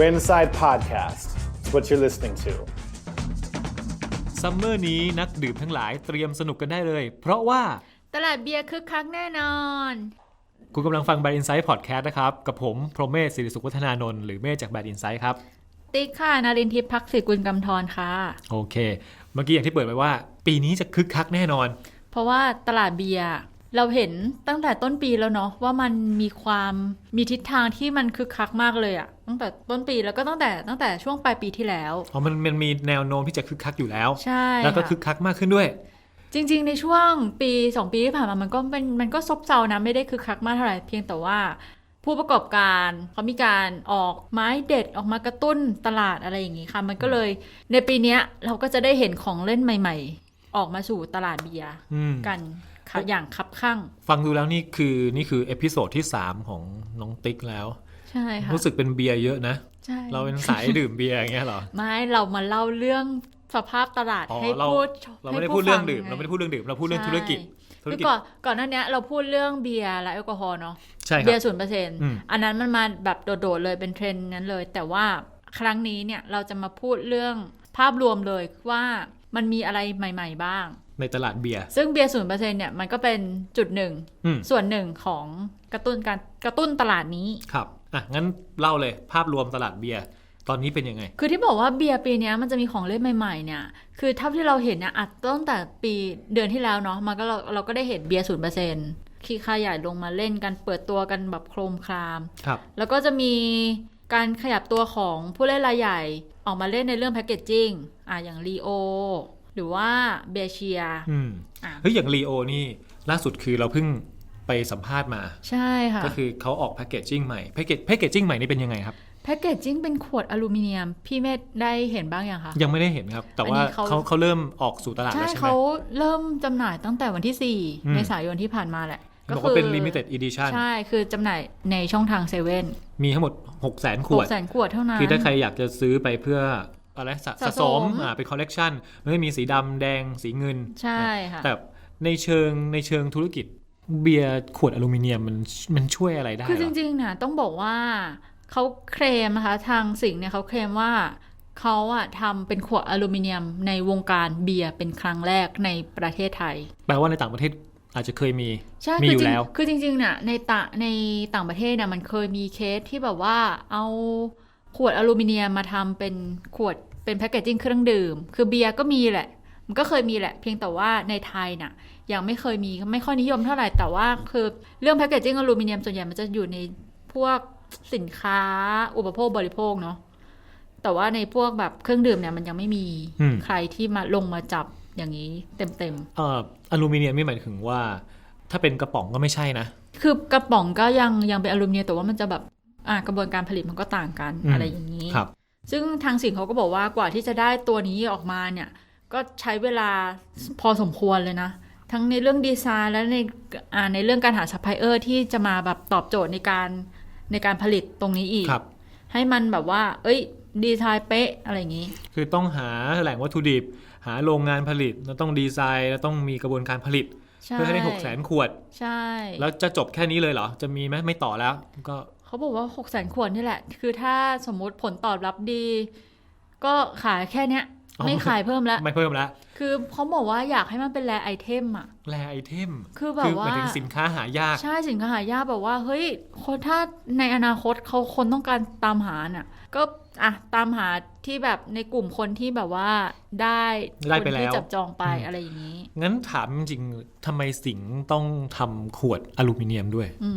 Brain Inside Podcast. It's what you're listening to. ซัมเมอร์นี้นักดื่มทั้งหลายเตรียมสนุกกันได้เลย เพราะว่าตลาดเบียร์คึกคักแน่นอน คุณกำลังฟัง Bad Insight Podcast นะครับ กับผมพรหมเมศศิริสุขวัฒนานนท์หรือเมฆจาก Bad Insight ครับ ติ๊กค่ะนารินทิพย์พักศิกุลกำธรค่ะ โอเค เมื่อกี้อย่างที่เปิดไปว่า ปีนี้จะคึกคักแน่นอน เพราะว่าตลาดเบียร์ เราเห็นตั้งแต่ต้นปีแล้วเนาะว่ามันมีความมีทิศทางที่มันคึกคักมากเลยอะตั้งแต่ต้นปีแล้วก็ตั้งแต่ตั้งแต่ช่วงปลายปีที่แล้วอ๋อมันมันมีแนวโน้มที่จะคึกคักอยู่แล้ว ใช่แล้วก็ค่ะคึกคักมากขึ้นด้วย จริง ๆ ในช่วงปีสองปีที่ผ่านมามันก็เป็นมันก็ซบเซานะไม่ได้คึกคักมากเท่าไหร่เพียงแต่ว่าผู้ประกอบการเขามีการออกไม้เด็ดออกมากระตุ้นตลาดอะไรอย่างนี้ค่ะ มันก็เลยในปีเนี้ยเราก็จะได้เห็นของเล่นใหม่ ๆ ออกมาสู่ตลาดเบียร์อืมกันค่ะ อย่างคับข้าง ฟังดูแล้วนี่คือนี่คือเอพิโซดที่ 3 ของน้องติ๊กแล้ว ใช่ค่ะ รู้สึกเป็นเบียร์เยอะนะใช่เราเป็นสายดื่มเบียร์อย่างเงี้ยเหรอ ไม่ เรามาเล่าเรื่องสภาพตลาดอ๋อให้เราพูดเราไม่ได้ให้พูดเรื่องฟัดื่มไเราไม่ได้พูดเรื่องดื่ม เราพูดเรื่องธุรกิจธุรคือกิจก่อนก่อนหน้าเนี้ยเราพูดเรื่องเบียร์และแอลกอฮอล์เนาะใช่ครัเบียบร์ศูนย์เปอร์เซ็นต์อืมอันนั้นมันมาแบบโดดๆเลยเป็นเทรนด์นั้นเลย แต่ว่าครั้งนี้เนี่ยเราจะมาพูดเรื่องภาพรวมเลยว่ามันมีอะไรใหม่ ๆ บ้าง ในตลาดเบียร์ ซึ่งเบียร์ศูนย์เปอร์เซ็นต์เนี่ยมันก็เป็นจุดหนึ่งอืมส่วนหนึ่งของกระตุ้นการกระตุ้นตลาดนี้ ครับ อะ งั้นเล่าเลยภาพรวมตลาดเบียร์ตอนนี้เป็นยังไง คือที่บอกว่าเบียร์ปีเนี้ยมันจะมีของเล่นใหม่ๆเนี่ย คือเท่าที่เราเห็นเนี่ยอัดตั้งแต่ปีเดือนที่แล้วเนาะ มันก็เราเราก็ได้เห็นเบียร์ศูนย์เปอร์เซ็นต์คีค่าใหญ่ลงมาเล่นกันเปิดตัวกันแบบโครมคราม ครับ แล้วก็จะมีการขยับตัวของผู้เล่นรายใหญ่ออกมาเล่นในเรื่องแพคเกจจิ้ง อะอย่างลีโอ หรือว่าเบียร์เชียอืมอะเฮ้ยอย่างลีโอนี่ล่าสุดคือเราเพิ่งไปสัมภาษณ์มา ใช่ค่ะ ก็คือเขาออกแพคเกจจิ้งใหม่แพคเกจแพคเกจจิ้งใหม่นี่เป็นยังไงครับแพคเกจจิ้งเป็นขวดอลูมิเนียม พี่เมธได้เห็นบ้างยังคะ ยังไม่ได้เห็นครับ แต่ว่าอันนี้เขาเขาเขาเริ่มออกสู่ตลาดใช่แล้วใช่ไหมเขาเริ่มจำหน่ายตั้งแต่วันที่อืม4เมษายนที่ผ่านมาแหละบอกว่าเป็น limited edition ใช่ คือจำหน่ายในช่องทางเซเว่นมีทั้งหมด 6 0 0 0 0 0ขหวกดแสนขวดเท่านั้น คือถ้าใครอยากจะซื้อไปเพื่อ อะไรสะสะสะสสมมอ่าเป็นคอลเลกชันมันก็มีสีดำแดงสีเงิน ใช่ค่ะ แต่ในเชิงในเชิงธุรกิจเบียร์ขวดอลูมิเนียมมันมันช่วยอะไรได้คือเหจรอริงๆนะต้องบอกว่าเขาเคลมนะคะ ทางสิงห์เนี่ยเขาเคลมว่าเขาอะทำเป็นขวดอลูมิเนียมในวงการเบียร์เป็นครั้งแรกในประเทศไทย แปลว่าในต่างประเทศอาจจะเคยมีใช่มีคืออยู่จริงแล้ว คือจริงๆเนี่ยในต่างในต่างประเทศเนี่ยมันเคยมีเคสที่แบบว่าเอา ขวดอลูมิเนียมมาทำเป็นขวดเป็นแพคเกจจิ้งเครื่องดื่ม คือเบียร์ก็มีแหละ มันก็เคยมีแหละ เพียงแต่ว่าในไทยน่ะยังไม่เคยมีไม่ค่อยนิยมเท่าไหร่แต่ว่าคือเรื่องแพคเกจจิ้งอลูมิเนียมส่วนใหญ่มันจะอยู่ในพวกสินค้าอุปโภคบริโภคเนาะแต่ว่าในพวกแบบเครื่องดื่มเนี่ยมันยังไม่มีอืมใครที่มาลงมาจับอย่างนี้เต็มๆเอ่ออลูมิเนียมไม่หมายถึงว่า ถ้าเป็นกระป๋องก็ไม่ใช่นะ คือกระป๋องก็ยังยังเป็นอลูมิเนียมแต่ว่ามันจะแบบอ่า กระบวนการผลิตมันก็ต่างกันอืมอะไรอย่างนี้ครับซึ่งทางสิงห์เขาก็บอกว่ากว่าที่จะได้ตัวนี้ออกมาเนี่ย ก็ใช้เวลาพอสมควรเลยนะ ทั้งในเรื่องดีไซน์และในอ่าในเรื่องการหาซัพพลายเออร์ที่จะมาแบบตอบโจทย์ในการในการผลิตตรงนี้อีกครับให้มันแบบว่า เอ้ย ดีไซน์เป๊ะอะไรอย่างนี้ คือต้องหาแหล่งวัตถุดิบ หาโรงงานผลิต แล้วต้องดีไซน์ แล้วต้องมีกระบวนการผลิตใช่เพื่อให้ได้หกแสนขวด ใช่ แล้วจะจบแค่นี้เลยเหรอ จะมีไหมไม่ต่อแล้ว ก็ เขาบอกว่าหกแสนขวดนี่แหละ คือถ้าสมมุติผลตอบรับดี ก็ขายแค่เนี้ยอ๋อไม่ขายเพิ่มแล้ว ไม่เพิ่มแล้ว คือเขาบอกว่าอยากให้มันเป็นแรไอเทมอะแลไอเทม คือแบบหว่ามายถึงสินค้าหายาก ใช่สินค้าหายากแบบว่า เฮ้ยคนถ้าในอนาคตเขาคนต้องการตามหาน่ะก็อะตามหาที่แบบในกลุ่มคนที่แบบว่าได้ได้คนไปแล้วที่จับจองไปอืมอะไรอย่างนี้ งั้นถามจริงๆทำไมสิงห์ต้องทำขวดอลูมิเนียมด้วยอื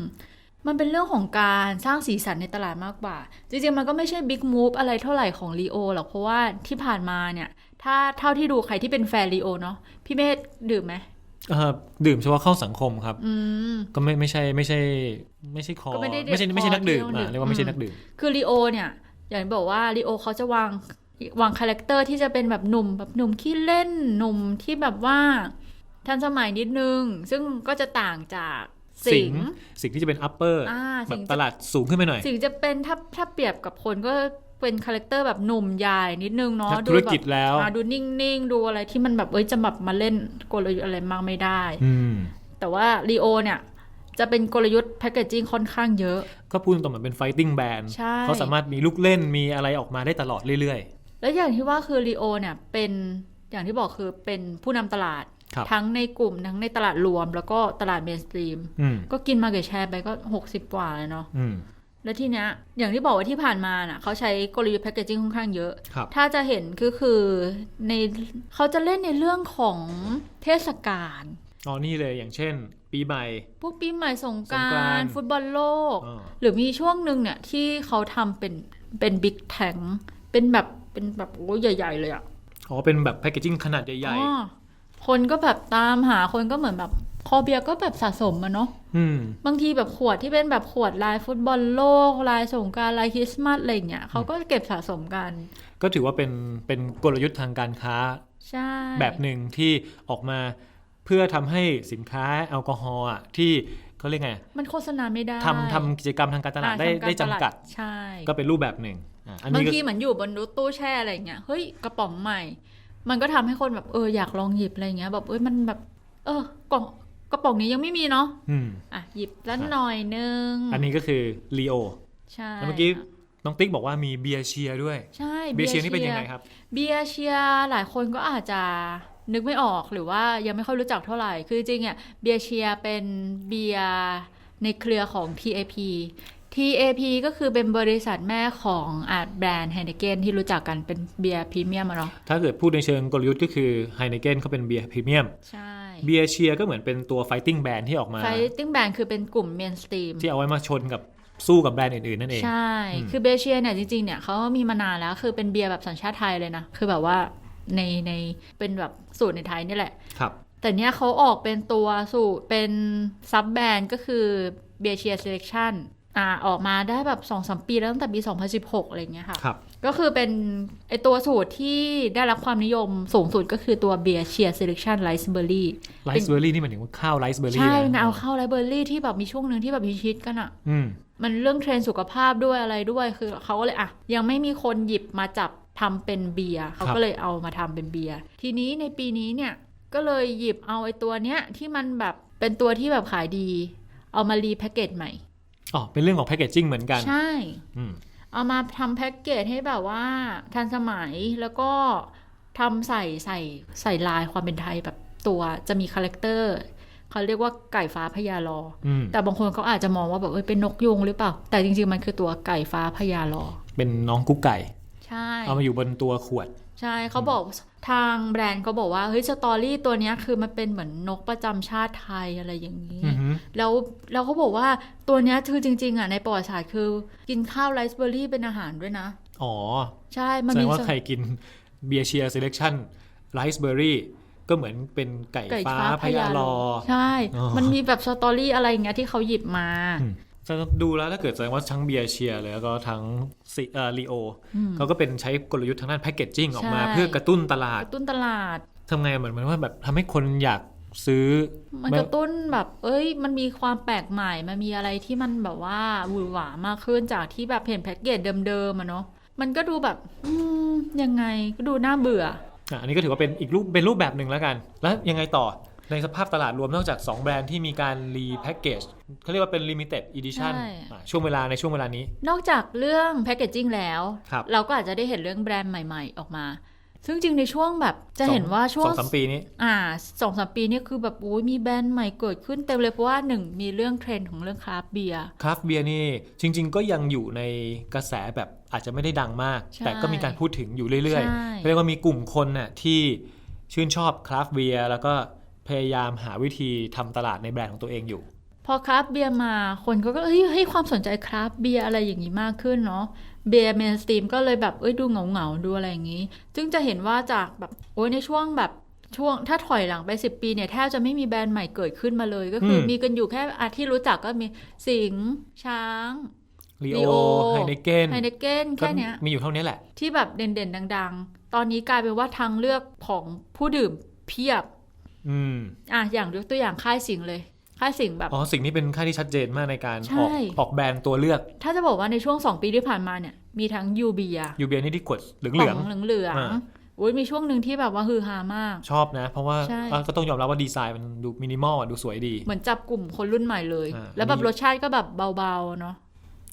มมันเป็นเรื่องของการสร้างสีสันในตลาดมากกว่า จริงๆ มันก็ไม่ใช่บิ๊กมูฟอะไรเท่าไหร่ของลีโอหรอก เพราะว่าที่ผ่านมาเนี่ย ถ้าเท่าที่ดูใครที่เป็นแฟนลีโอเนาะพี่เมธดื่มไหมเอ่อดื่มเฉพาะเข้าสังคมครับอืมก็ไม่ไม่ใช่ไม่ใช่ ไม่ใช่คอก็ไม่ได้ไม่ใช่เด็กไม่ใช่นักดื่มคอที่อะต้องดื่มเรียกว่าไม่ใช่อืมนักดื่ม คือลีโอเนี่ย อย่างที่บอกว่าลีโอเขาจะวางวางคาแรคเตอร์ที่จะเป็นแบบหนุ่มแบบหนุ่มขี้เล่นหนุ่มที่แบบว่าทันสมัยนิดนึง ซึ่งก็จะต่างจาก สิงห์สิ่งที่จะเป็น upper อ่าแบสิบงห์ตลาดสูงขึ้นไปหน่อย สิงห์จะเป็นถ้าถ้าเปรียบกับคนก็เป็นคาแรคเตอร์แบบหนุ่มใหญ่นิดนึงเนาะนักธุรกิจแบบแล้วอ่าดูนิ่งๆ ดูอะไรที่มันแบบเอ้ยจะแบบมาเล่นกลยุทธ์อะไรมากไม่ได้อืมแต่ว่าลีโอเนี่ยจะเป็นกลยุทธ์แพคเกจจิ้งค่อนข้างเยอะ ก็พูดตรงๆเหมือนเป็น fighting band ใช่เขาสามารถมีลูกเล่นมีอะไรออกมาได้ตลอดเรื่อยและอย่างที่ว่าคือรีโอเนี่ยเป็นอย่างที่บอกคือเป็นผู้นำตลาดครับ ทั้งในกลุ่มทั้งในตลาดรวม แล้วก็ตลาดเมนสตรีมๆอืมก็กินมาเก็ตแชร์ไปก็60กว่าเลยเนาะอืมแล้วทีเนี้ยอย่างที่บอกว่าที่ผ่านมาน่ะเขาใช้กลยุทธ์แพคเกจจิ้งค่อนข้างเยอะครับถ้าจะเห็นก็คือในเขาจะเล่นในเรื่องของเทศกาลอ๋อนี่เลยอย่างเช่น ปีใหม่พวกปีใหม่สงกราสงกรานนต์ต์ฟุตบอลโลกอ๋อหรือมีช่วงหนึ่งเนี่ยที่เขาทำเป็นเป็นบิ๊กแทงเป็นแบบเป็นแบบโอ้ใหญ่ ๆ เลยอะอ๋อเป็นแบบแพคเกจิ้งขนาดใหญ่อ๋อ คนก็แบบตามหาคนก็เหมือนแบบคอเบียร์ก็แบบสะสมอะเนาะๆอืมบางทีแบบขวดที่เป็นแบบขวดลายฟุตบอลโลก ลายสงกรารลายคริสต์มาสอะไรอย่างเงี้ยเขาก็เก็บสะสมกัน ก็ถือว่าเป็นเป็นกลยุทธ์ทางการค้าใช่แบบหนึ่งที่ออกมาเพื่อทำให้สินค้าแอลกอฮอล์อะที่เขาเรียกไง มันโฆษณาไม่ได้ทำทำกิจกรรมทางการตลาดอ่ได้ทำรได้จำตลากัดใช่ก็เป็นรูปแบบหนึ่งอะอันบางนี้ก็ทีเหมือนอยู่บนรถตู้แช่อะไรอย่างเงี้ยเฮ้ยกระป๋องใหม่ มันก็ทำให้คนแบบเอออยากลองหยิบอะไรอย่างเงี้ย แบบเอ้ยมันแบบ เออกล่องกระป๋องนี้ยังไม่มีเนาะอืมอะหยิบสักหน่อยนึง อันนี้ก็คือลีโอใช่แล้วเมื่อกี้น้องติ๊กบอกว่ามีเบียร์เชียร์ด้วย ใช่ เบียร์เชียร์นี่เป็นยังไงครับ เบียร์เชียร์หลายคนก็อาจจะนึกไม่ออกหรือว่ายังไม่ค่อยรู้จักเท่าไหร่ คือจริงๆอะเบียร์เชียร์เป็นเบียร์ในเครือของ TAP TAP ก็คือเป็นบริษัทแม่ของอาแบรนด์ไฮเนเกนที่รู้จักกันเป็นเบียร์พรีเมียมอะเนาะถ้าเกิดพูดในเชิงกลยุทธ์ก็คือไฮเนเกนเขาเป็นเบียร์พรีเมียมใช่เบียร์เชียร์ก็เหมือนเป็นตัวไฟติ้งแบรนด์ที่ออกมาไฟติ้งแบรนด์คือเป็นกลุ่มเมนสตรีมที่เอาไว้มาชนกับสู้กับแบรนด์อื่นๆนั่นเอง ใช่อืมคือเบเชียเนี่ยจริงๆเนี่ยเขามีมานานแล้วคือเป็นเบียร์แบบสัญชาติไทยเลยนะ คือแบบว่าในในเป็นแบบสูตรในไทยนี่แหละ ครับ แต่เนี้ยเขาออกเป็นตัวสูตรเป็นซับแบรนด์ก็คือเบียเชียเซเลคชั่น อ่าออกมาได้แบบ2อสปีแล้วตั้งแต่ปี 2016 อะไรอย่างเงี้ยค่ะครับ ก็คือเป็นไอตัวสูตรที่ได้รับความนิยมสูงสุดก็คือตัวเบียเชียเซเลคชั่นไรซ์เบอร์รี่ไลซ์เบอร์รี่นี่หมายถึงว่าข้าวไลซ์เบอร์รี่ใช่นะนะเอาเข้าไรเบอร์รี่ที่แบบมีช่วงหนึ่งที่แบบฮิตๆกันอะอืมมันเรื่องเทรนด์สุขภาพด้วยอะไรด้วยคือเขาก็เลยอะ ยังไม่มีคนหยิบมาจับทำเป็นเบียร์เขาครับก็เลยเอามาทำเป็นเบียร์ทีนี้ในปีนี้เนี่ยก็เลยหยิบเอาไอ้ตัวเนี้ยที่มันแบบเป็นตัวที่แบบขายดี เอามารีแพคเกจใหม่ อ๋อเป็นเรื่องของแพคเกจจิ้งเหมือนกันใช่อืมเอามาทำแพ็กเกจให้แบบว่าทันสมัยแล้วก็ทำใส่ใส่ใส่ลายความเป็นไทยแบบตัวจะมีคาแรคเตอร์เขาเรียกว่าไก่ฟ้าพญาลออืมแต่บางคนเขาอาจจะมองว่าแบบเอ้ยเป็นนกยุงหรือเปล่า แต่จริงๆมันคือตัวไก่ฟ้าพญาลอ เป็นน้องกุ๊กไก่ ใช่ เอามาอยู่บนตัวขวด ใช่เขาบอก ทางแบรนด์เขาบอกว่าเฮ้ยสตอรี่ตัวเนี้ยคือมันเป็นเหมือนนกประจำชาติไทยอะไรอย่างนี้อือหือแล้วแล้วเขาบอกว่าตัวเนี้ยคือจริง ๆอะในประวัติศาสตร์คือ กินข้าวไรซ์เบอร์รี่เป็นอาหารด้วยนะ อ๋อ ใช่มันแสดมีงว่าสใครกินเบียร์เชียร์เซเลคชั่นไลซ์เบอร์รี่ก็เหมือนเป็นไก่ไก่ฟ้าฟ้าพญาลอ ใช่อ๋อมันมีแบบสตอรี่อะไรอย่างเงี้ยที่เขาหยิบมาอืมจะ ดูแล้วถ้าเกิดแสดงว่าทั้งเบียร์เชียร์เลยแล้วก็ทั้งซิเอ่อลีโอเขาก็เป็นใช้กลยุทธ์ทางด้านแพคเกจจิ้งออกมาใช่เพื่อกระตุ้นตลาดกระตุ้นตลาดทำไงเหมือนมันว่าแบบทำให้คนอยากซื้อ มันกระตุ้นแบบ เอ้ย มันมีความแปลกใหม่ มันมีอะไรที่มันแบบว่าหวือหวามากขึ้นจากที่แบบเห็นแพ็กเกจเดิมๆอะเนาะ มันก็ดูแบบ อืม ยังไงก็ดูน่าเบื่อ อะ อันนี้ก็ถือว่าเป็นอีกรูปเป็นรูปแบบหนึ่งแล้วกัน แล้วยังไงต่อ ในสภาพตลาดรวมนอกจาก 2 แบรนด์ที่มีการรีแพ็กเกจเขาเรียกว่าเป็น limited edition ใช่อะช่วงเวลาในช่วงเวลานี้ นอกจากเรื่องแพ c เกจจิ้งแล้ว ครับเราก็อาจจะได้เห็นเรื่องแบรนด์ใหม่ ๆ ออกมา ซึ่งจริงในช่วงแบบจะเห็นว่าช่วสงองสามปีนี้ อ่าสองสามปีนี่คือแบบโอ้ยมีแบรนด์ใหม่เกิดขึ้นเต็มเลยเพราะว่าหนึ่งมีเรื่องเทรนด์ของเรื่องคราฟต์เบียร์ คราฟต์เบียร์นี่จริง ๆ ก็ยังอยู่ในกระแสแบบอาจจะไม่ได้ดังมาก ใช่แต่ก็มีการพูดถึงอยู่เรื่อยใช่ ๆเรียกว่ามีกลุ่มคนน่ะที่ชื่นชอบคราฟต์เบียร์แล้วก็ พยายามหาวิธีทำตลาดในแบรนด์ของตัวเองอยู่ พอคราฟต์เบียร์มาคนก็เอ้ยให้ความสนใจคราฟต์เบียร์อะไรอย่างนี้มากขึ้นเนาะเบียร์เมนสตรีมก็เลยแบบเอ้ยดูเหงาเหงาๆดูอะไรอย่างนี้ ซึ่งจะเห็นว่าจากแบบโอ้ยในช่วงแบบช่วงถ้าถอยหลังไป 10 ปีเนี่ยแทบจะไม่มีแบรนด์ใหม่เกิดขึ้นมาเลย ก็คืออมมีกันอยู่แค่อาที่รู้จักก็มีสิงห์ช้างลี Leo โอไฮเนเกนไฮเนเกนก็แค่เนี้ยมีอยู่เท่านี้แหละ ที่แบบเด่นๆ ดัง ๆ ตอนนี้กลายเป็นว่าทางเลือกของผู้ดื่มเพียบ อืมอะอย่างยกตัวอย่างค่ายสิงห์เลย ค่ายสิงห์แบบอ๋อสิ่งนี้เป็นค่าที่ชัดเจนมากในการใช่ออกออกแบรนด์ตัวเลือก ถ้าจะบอกว่าในช่วง2ปีที่ผ่านมาเนี่ย มีทั้งยูเบียยูเบียนี่ที่ขวดเหลืองขเหลืององเหลืองอ่าอุ้ยมีช่วงหนึ่งที่แบบว่าฮือฮามาก ชอบนะ เพราะว่าใช่อะก็ต้องยอมรับว่าดีไซน์มันดูมินิมอลอะดูสวยดี เหมือนจับกลุ่มคนรุ่นใหม่เลยอ่าแล้วแบอันบนี้รสชาติก็แบบเบาๆเนาะ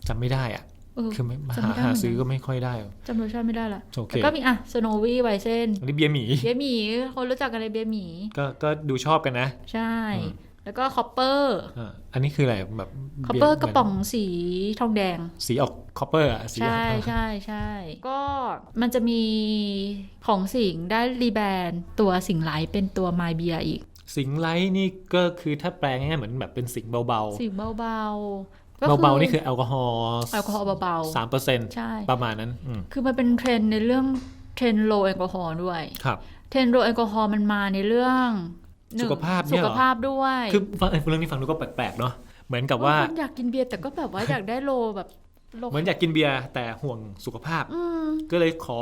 จำไม่ได้อะเออ คือไม่จำหาไม่ได้หาเหมือนกันซื้อก็ไม่ค่อยได้จำรสชาติไม่ได้ละโอเคแล้วก็มีอะสโนวี่ไวเซนอันนี้เบียร์หมีเบียร์หมีคนรู้จักกันเลยเบียร์หมีก็ก็ดูชอบกันนะ ใช่อืมแล้วก็คอปเปอร์อ่าอันนี้คืออะไรแบบคอปเปอร์บียกระป๋องสีทองแดง สีออกคอปเปอร์อะสีออกใช่ใช่ใช่ก็มันจะมีของสิงห์ได้รีแบรนด์ตัวสิงห์ไลท์เป็นตัวไมเบียอีกสิงห์ไลท์นี่ก็คือถ้าแปลง่ายๆเหมือนแบบเป็นสิงห์เบาสิงห์เบาๆๆ เบาๆนี่คือแอลกอฮอล์แอลกอฮอล์เบาสามเปอร์เซ็นต์ๆใช่ประมาณนั้นอืมคือมันเป็นเทรนด์ในเรื่องเทรนด์โลแอลกอฮอล์ด้วยครับเทรนด์โลแอลกอฮอล์มันมาในเรื่องหนึ่งสุขภาพเนี่ยสุเหรอขภาพด้วยคือฟังเอ้ยเรื่องนี้ฟังดูก็แปลกๆเนาะเหมือนกับว่าคนอยากกินเบียร์แต่ก็แบบว่าอยากได้โลแบบโลเหมือนอยากกินเบียร์แต่ห่วงสุขภาพอืมก็เลยขอ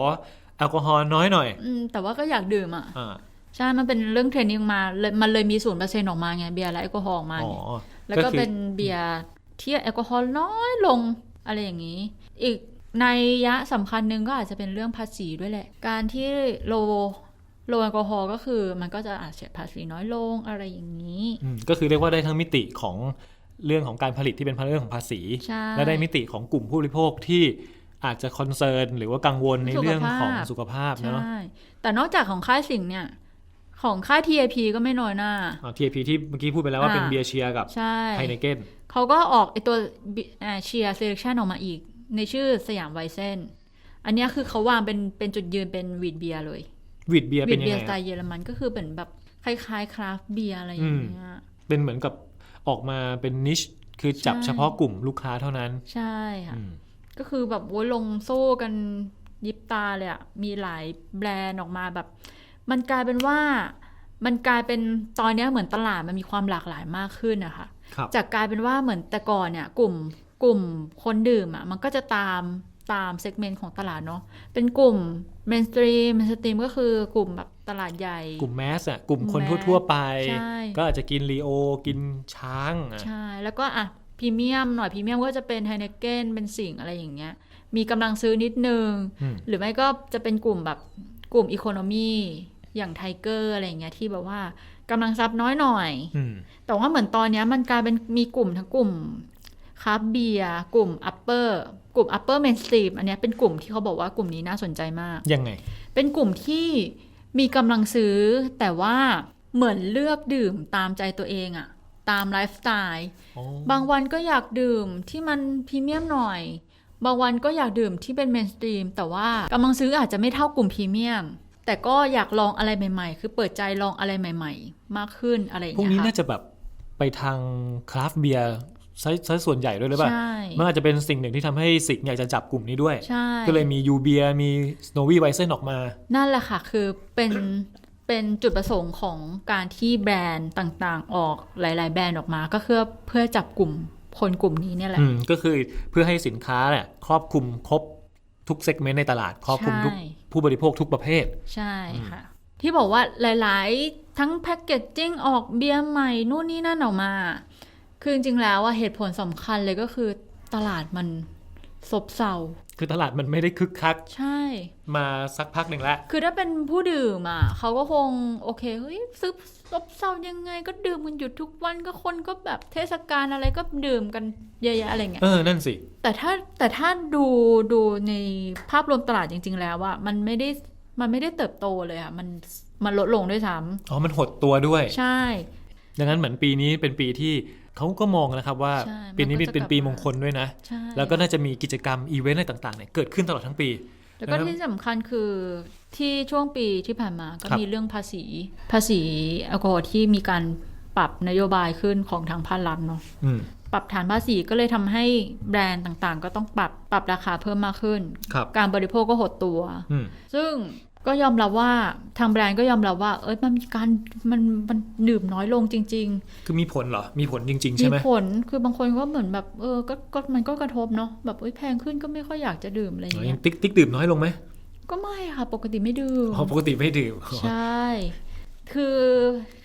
แอลกอฮอล์น้อยหน่อยอืมแต่ว่าก็อยากดื่มอะอ่าใช่ มันเป็นเรื่องเทรนด์นี้ออกมาเลยมันเลยมีศูนย์เปอร์เซ็นต์ออกมาไงเบียร์และแอลกอฮอล์ออกมาอ๋อไงแล้วก็คือเป็นเบียร์ ที่แอลกอฮอล์น้อยลงอะไรอย่างนี้ อีกในยยะสำคัญหนึ่งก็อาจจะเป็นเรื่องภาษีด้วยแหละ การที่โลโลแอลกอฮอล์ก็คือ มันก็จะอาจเสียภาษีน้อยลงอะไรอย่างนี้อืมก็คือเรียกว่าได้ทั้งมิติของเรื่องของการผลิตที่เป็นเรื่องของภาษีใช่และได้มิติของกลุ่มผู้บริโภคที่อาจจะคอนเซิร์นหรือว่ากังวลในเรื่องของสุสุขขภาภาพพเนาะใช่แต่นอกจากของค่ายสิงห์เนี่ย ของค่าย TAP ก็ไม่น้อยหน้าอ่า TAP ที่เมื่อกี้พูดไปแล้วว่าอ่าเป็นเบียร์เชียร์กับใช่ไฮเนเกนเขาก็ออกไอตัวเชียร์เซเลคชันออกมาอีก ในชื่อสยามไวเซนอันเนี้ยคือเขาวางเป็นเป็นจุดยืนเป็นวีดเบียร์เลยวิดเบียร์วีเป็นดยังเบียไงร์สไตอะล์เยอรมันก็คือเป็นแบบคล้ายๆคราฟต์เบียร์อะไรอย่างเงี้ยเป็นเหมือนกับออกมาเป็นนิชคือจับใช่เฉพาะกลุ่มลูกค้าเท่านั้น ใช่ค่ะอืมก็คือแบบโว้ยลงโซ่กันยิบตาเลยอะมีหลายแบรนด์ออกมาแบบ มันกลายเป็นว่ามันกลายเป็นตอนเนี้ยเหมือนตลาดมันมีความหลากหลายมากขึ้นนะคะครับจากกลายเป็นว่าเหมือนแต่ก่อนเนี่ยกลุ่มกลุ่มคนดื่มอะมันก็จะตามตามเซกเมนต์ของตลาดเนาะเป็นกลุ่มเมนสตรีมเมนสตรีมก็คือกลุ่มแบบตลาดใหญ่ กลุ่มแมสอะกลุ่มคนกลุ่มทั่ว ๆ ไปใช่ก็อาจจะกินลีโอ กินช้างอะใช่ แล้วก็อะพรีเมียมหน่อยพรีเมียมก็จะเป็นไฮเนเกนเป็นสิ่งอะไรอย่างเงี้ย มีกำลังซื้อนิดนึงอืมหรือไม่ก็จะเป็นกลุ่มแบบกลุ่มอีโคโนมี อย่างไทเกอร์อะไรอย่างเงี้ยที่แบบว่ากำลังทรัพย์น้อยหน่อยอืมแต่ว่าเหมือนตอนเนี้ยมันกลายเป็นมีกลุ่มทั้งกลุ่มคราฟเบียร์กลุ่มอัปเปอร์กลุ่มอัปเปอร์เมนสตรีมอันเนี้ยเป็นกลุ่มที่เขาบอกว่ากลุ่มนี้น่าสนใจมาก ยังไง เป็นกลุ่มที่มีกำลังซื้อ แต่ว่าเหมือนเลือกดื่มตามใจตัวเองอะตามไลฟ์สไตล์อ๋อบางวันก็อยากดื่มที่มันพรีเมียมหน่อย บางวันก็อยากดื่มที่เป็นเมนสตรีมแต่ว่ากำลังซื้ออาจจะไม่เท่ากลุ่มพรีเมียม แต่ก็อยากลองอะไรใหม่ ๆ คือเปิดใจลองอะไรใหม่ ๆ มากขึ้นอะไรอย่างพวกเงี้นี้ยน่าค่ะจะแบบไปทางคราฟต์เบียร์ซะซะส่วนใหญ่ด้วยหรือเปล่า ใช่ มันอาจจะเป็นสิ่งหนึ่งที่ทำให้สิงห์อยากจะจับกลุ่มนี้ด้วย ใช่ ก็เลยมียูเบียมีสโนวี่ไวเซนออกมา นั่นแหละค่ะ คือเป็น เป็นจุดประสงค์ของการที่แบรนด์ต่างๆ ออกหลาย ๆ แบรนด์ออกมา ก็เพื่อเพื่อจับกลุ่มคนกลุ่มนี้เนี่ยแหละ อืมก็คือเพื่อให้สินค้าเนี่ยครอบคลุมครบ ทุกเซกเมนต์ในตลาดครอบคลุมทุกใช่ผู้บริโภคทุกประเภท ใช่ค่ะ ที่บอกว่าหลาย ๆ ทั้งแพ็กเกจจิ้งออกเบียร์ใหม่นู่นนี่นั่นออกมา คือจริง ๆ แล้วอะเหตุผลสำคัญเลยก็คือตลาดมันซบเซา คือตลาดมันไม่ได้คึกคัก ใช่ มาสักพักหนึ่งแล้ว คือถ้าเป็นผู้ดื่มอะเขาก็คงโอเคเฮ้ยซึบซบเซายังไงก็ดื่มกันอยู่ทุกวันก็คนก็แบบเทศกาลอะไรก็ดื่มกันเยอะๆอะไรเงี้ยเออ นั่นสิ แต่ถ้าแต่ถ้าดูดูในภาพรวมตลาดจริง ๆ แล้วว่ามันไม่ได้มันไม่ได้เติบโตเลยอะมันมันลดลงด้วยซ้อ๋อมันหดตัวด้วยำใช่ ดังนั้นเหมือนปีนี้เป็นปีที่ เขาก็มองนะครับว่าใช่ปีนี้มันก็จะเป็นปีกลับมมางคลด้วยนะใช่แล้วก็น่าจะมีกิจกรรมอีเวนต์อะไรต่างๆเนี่ยเกิดขึ้นตลอดทั้งปี แล้วก็นะครับที่สำคัญคือที่ช่วงปีที่ผ่านมาก็ครับมีเรื่องภาษี ภาษีแอลกอฮอล์ที่มีการปรับนโยบายขึ้นของทางภาครัฐเนาะอืมปรับฐานภาษีก็เลยทำให้แบรนด์ต่างๆ ก็ต้องปรับปรับราคาเพิ่มมากขึ้นครับการบริโภคก็หดตัวอืมซึ่ง ก็ยอมรับว่าทางแบรนด์ก็ยอมรับว่า เอ้ยมันมีการมันมันดื่มน้อยลงจริงคือมีผลเหรอ มีผลจริงๆๆใช่มีไหมผลคือบางคนก็เหมือนแบบเออก็ก็มันก็กระทบเนาะแบบเอ้ยแพงขึ้นก็ไม่ค่อยอยากจะดื่มอะไรอย่างอ๋อเงี้ยัยงติ๊กติ๊กดื่มน้อยลงไหมก็ไม่ค่ะ ปกติไม่ดื่มอ๋อปกติไม่ดื่มใช่ คือ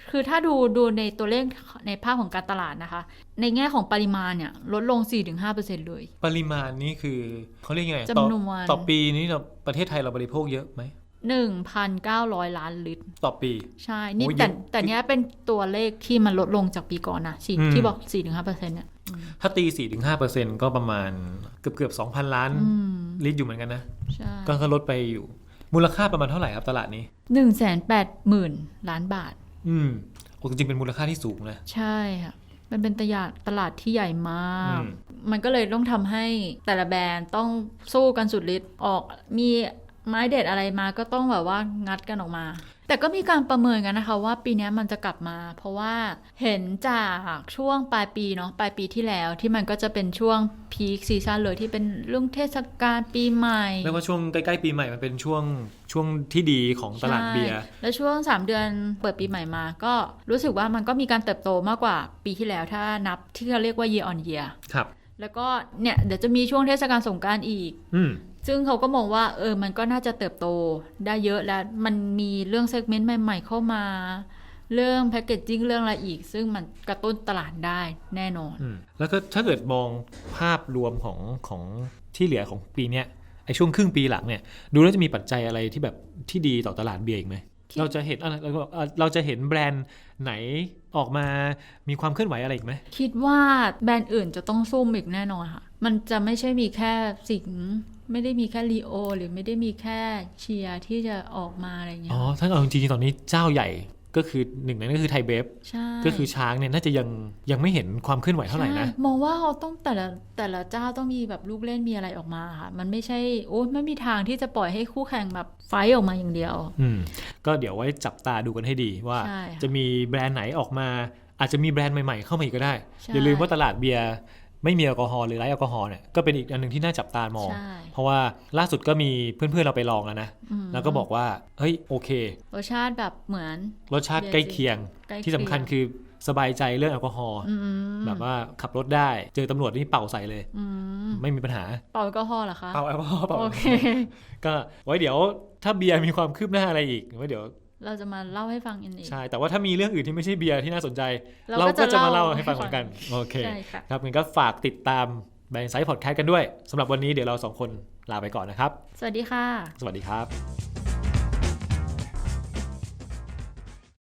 คือถ้าดูดูในตัวเลขในภาพของการตลาดนะคะ ในแง่ของปริมาณเนี่ยลดลง 4-5%เลย ปริมาณนี่คือเขาเรียกยังไงต่อจำนวนต่อปีนี้เราประเทศไทยเราบริโภคเยอะไหม 1,900 ล้านลิตร ต่อปี ใช่ นี่โอ้ยแต่เยอะแต่เนี้ยเป็นตัวเลขที่มันลดลงจากปีก่อนนะสี่อืมที่บอก 4-5%เนี่ยถ้าตี 4-5%ก็ประมาณเกือบเกือบๆ2,000 ล้านอืมลิตรอยู่เหมือนกันนะใช่ก็ก็ลดไปอยู่ มูลค่าประมาณเท่าไหร่ครับตลาดนี้หนึ่งแสนแปดหมื่นล้านบาท อืมโอ้จริงๆเป็นมูลค่าที่สูงนะ ใช่ค่ะมันเป็นตลาดตลาดที่ใหญ่มากอืมมันก็เลยต้องทำให้แต่ละแบรนด์ต้องสู้กันสุดฤทธิ์ออกมี ไม้เด็ดอะไรมาก็ต้องแบบว่างัดกันออกมา แต่ก็มีการประเมินกันนะคะว่าปีนี้มันจะกลับมา เพราะว่าเห็นจากช่วงปลายปีเนาะปลายปีที่แล้วที่มันก็จะเป็นช่วงพีคซีซันเลยที่เป็นเรื่องเทศกาลปีใหม่เรียกว่าช่วงใกล้ๆปีใหม่มันเป็นช่วงช่วงที่ดีของตลาดเบียร์ใช่แล้วช่วง 3 เดือนเปิดปีใหม่มา ก็รู้สึกว่ามันก็มีการเติบโตมากกว่าปีที่แล้วถ้านับที่เขาเรียกว่า year on year ครับแล้วก็เนี่ยเดี๋ยวจะมีช่วงเทศกาลสงกรารอีกอืม ซึ่งเขาก็มองว่า เออ มันก็น่าจะเติบโตได้เยอะแล้ว มันมีเรื่องเซกเมนต์ใหม่ ๆ เข้ามา เรื่องแพ c เกจจิ้งเรื่องอะไรอีก ซึ่งมันกระตุ้นตลาดได้แน่นอนอืมแล้วก็ถ้าเกิดมองภาพรวมของของที่เหลือของปีเนี้ยไอช่วงครึ่งปีหลังเนี่ย ดูแล้วจะมีปัจจัยอะไรที่แบบที่ดีต่อตลาดเบียร์อีกไหมคิดเราจะเห็นอะไรเราก็เอ่อเราจะเห็นแบรนด์ไหนออกมามีความเคลื่อนไหวอะไรอีกไหม คิดว่าแบรนด์อื่นจะต้องซุ่มอีกแน่นอนค่ะ มันจะไม่ใช่มีแค่สิงห์ ไม่ได้มีแค่ลีโอ หรือไม่ได้มีแค่เชียร์ที่จะออกมาอะไรเงี้อ๋ยอถ้าเอาจริงๆตอนนี้เจ้าใหญ่ก็คือหนึ่งในนั้นก็คือไทยเบฟใช่ก็คือช้างเนี่ยน่าจะยังยังไม่เห็นความเคลื่อนไหวเท่าไหร่นะใช่มองว่าเขาต้องแต่ละแต่ละเจ้าต้องมีแบบลูกเล่นมีอะไรออกมาค่ะ มันไม่ใช่โอ้ยไม่มีทางที่จะปล่อยให้คู่แข่งแบบไฟต์ออกมาอย่างเดียว อืมก็เดี๋ยวไว้จับตาดูกันให้ดีว่าใช่ค่ะจะมีแบรนด์ไหนออกมา อาจจะมีแบรนด์ใหม่ๆเข้ามาอีกก็ได้ใช่อย่าลืมว่าตลาดเบียร์ ไม่มีแอลกอฮอล์หรือไร้แอลกอฮอล์เนี่ยก็เป็นอีกอันหนึ่งที่น่าจับตามองใช่เพราะว่าล่าสุดก็มีเพื่อนๆเราไปลองแล้วนะอืมแล้วก็บอกว่าเฮ้ยโอเค รสชาติแบบเหมือน รสชาติเบียร์ใกล้เคียงใกล้เคียงที่สำคัญคือสบายใจเรื่องแอลกอฮอล์อืมแบบว่าขับรถได้เจอตำรวจนี่เป่าใส่เลยอืมไม่มีปัญหา เป่าแอลกอฮอล์เหรอคะ เป่าแอลกอฮอล์เป่าโอเคก็ไว้เดี๋ยวถ้าเบียร์มีความคืบหน้าอะไรอีกไว้เดี๋ยว เราจะมาเล่าให้ฟังกันอีก ใช่ แต่ว่าถ้ามีเรื่องอื่นที่ไม่ใช่เบียร์ที่น่าสนใจ เราเราก็ก็จะจะมาเล่าเล่าให้ฟังเหมือนกัน โอเคใช่ค่ะครับงั้นก็ฝากติดตามแบงค์ไซต์พอดแคสต์กันด้วยสำหรับวันนี้เดี๋ยวเราสองคนลาไปก่อนนะครับ สวัสดีค่ะ สวัสดีครับ